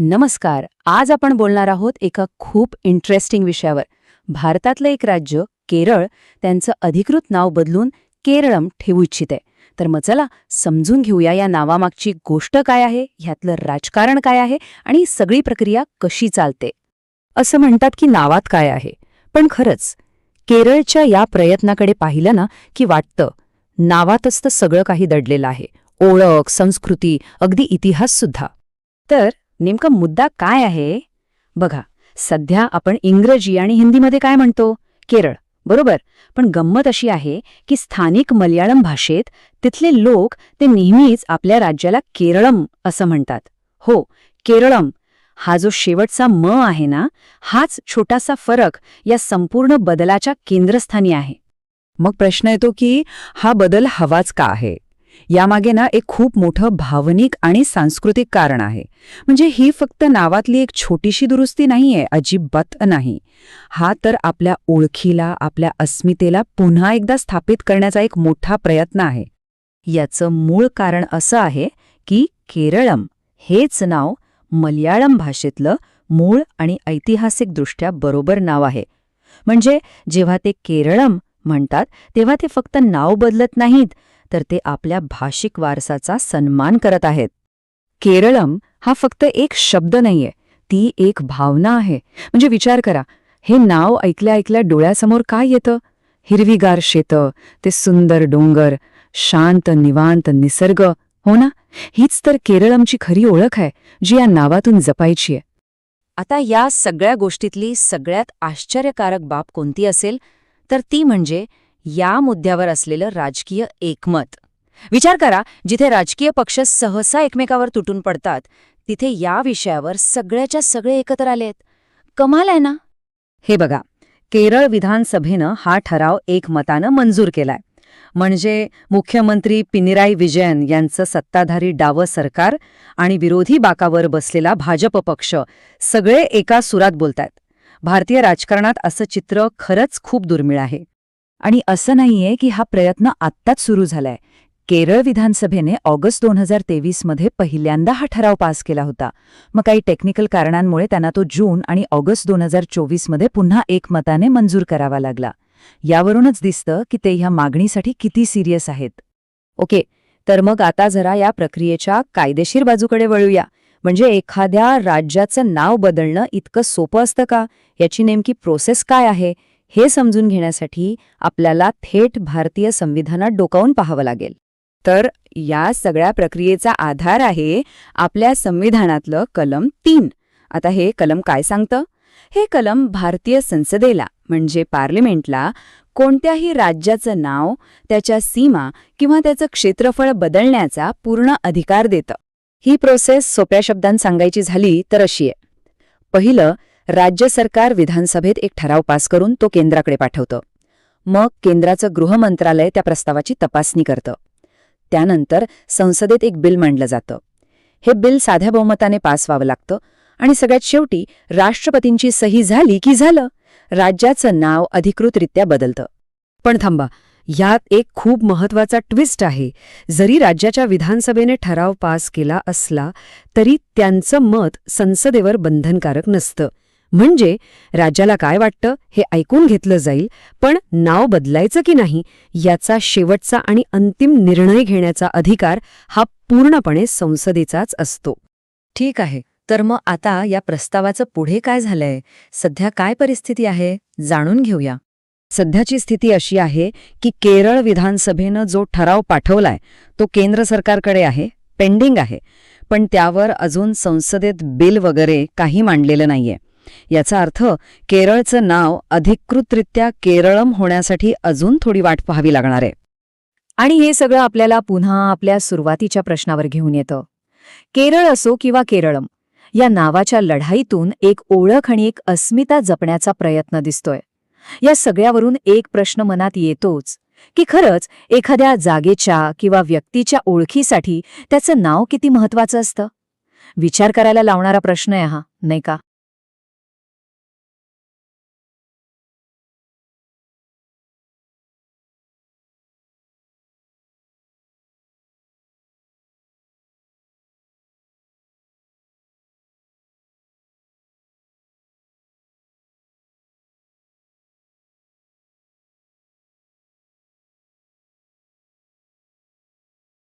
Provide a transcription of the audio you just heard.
नमस्कार. आज आपण बोलणार आहोत एका खूप इंटरेस्टिंग विषयावर. भारतातलं एक राज्य केरळ त्यांचं अधिकृत नाव बदलून केरळम ठेवू इच्छिते. तर मग चला समजून घेऊया या नावामागची गोष्ट काय आहे ह्यातलं राजकारण काय आहे आणि सगळी प्रक्रिया कशी चालते. असं म्हणतात की नावात काय आहे. पण खरंच केरळच्या या प्रयत्नाकडे पाहिलं ना की वाटतं नावातच तर सगळं काही दडलेलं आहे. ओळख संस्कृती अगदी इतिहाससुद्धा तर नेमका मुद्दा काय आहे? बघा सध्या आपण इंग्रजी आणि हिंदीमध्ये काय म्हणतो? केरळ बरोबर? पण गंमत अशी आहे की स्थानिक मल्याळम भाषेत तिथले लोक ते नेहमीच आपल्या राज्याला केरळम असं म्हणतात. हो केरळम. हा जो शेवटचा म आहे ना हाच छोटासा फरक या संपूर्ण बदलाच्या केंद्रस्थानी आहे. मग प्रश्न येतो की हा बदल हवाच का आहे? यामागे ना एक खूप मोठं भावनिक आणि सांस्कृतिक कारण आहे. म्हणजे ही फक्त नावातली एक छोटीशी दुरुस्ती नाहीये अजिबात नाही. हा तर आपल्या ओळखीला आपल्या अस्मितेला पुन्हा एकदा स्थापित करण्याचा एक मोठा प्रयत्न आहे. याचं मूळ कारण असं आहे की केरळम हेच नाव मल्याळम भाषेतलं मूळ आणि ऐतिहासिकदृष्ट्या बरोबर नाव आहे. म्हणजे जेव्हा ते केरळम म्हणतात तेव्हा ते फक्त नाव बदलत नाहीत तर ते आपल्या भाषिक वारसाचा सन्मान करत आहेत. केरळम हा फक्त एक शब्द नाहीये ती एक भावना आहे. म्हणजे विचार करा हे नाव ऐकल्या ऐकल्या डोळ्यासमोर काय येतं? हिरवीगार शेतं ते सुंदर डोंगर शांत निवांत निसर्ग हो ना? हीच तर केरळमची खरी ओळख आहे जी या नावातून जपायची आहे. आता या सगळ्या गोष्टीतली सगळ्यात आश्चर्यकारक बाब कोणती असेल? तर ती म्हणजे या मुद्द्यावर असलेलं राजकीय एकमत. विचार करा जिथे राजकीय पक्ष सहसा एकमेकावर तुटून पडतात तिथे या विषयावर सगळ्याच्या सगळे एकत्र आलेत कमाल आहे ना? हे बघा केरळ विधानसभेनं हा ठराव एकमतानं मंजूर केलाय. म्हणजे मुख्यमंत्री पिनिराई विजयन यांचं सत्ताधारी डावं सरकार आणि विरोधी बाकावर बसलेला भाजप पक्ष सगळे एका सुरात बोलतायत. भारतीय राजकारणात असं चित्र खरंच खूप दुर्मिळ आहे. आणि असं नाहीये की हा प्रयत्न आत्ताच सुरू झालाय. केरळ विधानसभेने ऑगस्ट दोन हजार तेवीसमध्ये पहिल्यांदा हा ठराव पास केला होता. मग काही टेक्निकल कारणांमुळे त्यांना तो जून आणि ऑगस्ट दोन हजार चोवीसमध्ये पुन्हा एकमताने मंजूर करावा लागला. यावरूनच दिसतं की ते ह्या मागणीसाठी किती सिरियस आहेत. ओके तर मग आता जरा या प्रक्रियेच्या कायदेशीर बाजूकडे वळूया. म्हणजे एखाद्या राज्याचं नाव बदलणं इतकं सोपं असतं का? याची नेमकी प्रोसेस काय आहे? हे समजून घेण्यासाठी आपल्याला थेट भारतीय संविधानात डोकावून पाहावं लागेल. तर या सगळ्या प्रक्रियेचा आधार आहे आपल्या संविधानातलं कलम तीन. आता हे कलम काय सांगतं? हे कलम भारतीय संसदेला म्हणजे पार्लिमेंटला कोणत्याही राज्याचं नाव त्याच्या सीमा किंवा त्याचं क्षेत्रफळ बदलण्याचा पूर्ण अधिकार देतं. ही प्रोसेस सोप्या शब्दांत सांगायची झाली तर अशी आहे. पहिलं राज्य सरकार विधानसभेत एक ठराव पास करून तो केंद्राकडे पाठवतं. मग केंद्राचं गृहमंत्रालय त्या प्रस्तावाची तपासणी करतं. त्यानंतर संसदेत एक बिल मांडलं जातं. हे बिल साध्या बहुमताने पास व्हावं लागतं आणि सगळ्यात शेवटी राष्ट्रपतींची सही झाली की झालं? राज्याचं नाव अधिकृतरित्या बदलतं. पण थांबा यात एक खूप महत्त्वाचा ट्विस्ट आहे. जरी राज्याच्या विधानसभेने ठराव पास केला असला तरी त्यांचं मत संसदेवर बंधनकारक नसतं. म्हणजे राज्याला काय वाटतं हे ऐकून घेतलं जाईल पण नाव बदलायचं की नाही याचा शेवटचा आणि अंतिम निर्णय घेण्याचा अधिकार हा पूर्णपणे संसदेचाच असतो. ठीक आहे तर मग आता या प्रस्तावाचं पुढे काय झालंय? सध्या काय परिस्थिती आहे? जाणून घेऊया. सध्याची स्थिती अशी आहे की केरळ विधानसभेनं जो ठराव पाठवलाय तो केंद्र सरकारकडे आहे पेंडिंग आहे. पण त्यावर अजून संसदेत बिल वगैरे काही मांडलेलं नाहीये. याचा अर्थ केरळचं नाव अधिकृतरित्या केरळम होण्यासाठी अजून थोडी वाट पाहावी लागणार आहे. आणि हे सगळं आपल्याला पुन्हा आपल्या सुरुवातीच्या प्रश्नावर घेऊन येतं. केरळ असो किंवा केरळम या नावाच्या लढाईतून एक ओळख आणि एक अस्मिता जपण्याचा प्रयत्न दिसतोय. या सगळ्यावरून एक प्रश्न मनात येतोच की खरंच एखाद्या जागेच्या किंवा व्यक्तीच्या ओळखीसाठी त्याचं नाव किती महत्वाचं असतं? विचार करायला लावणारा प्रश्न आहे हा नाही का?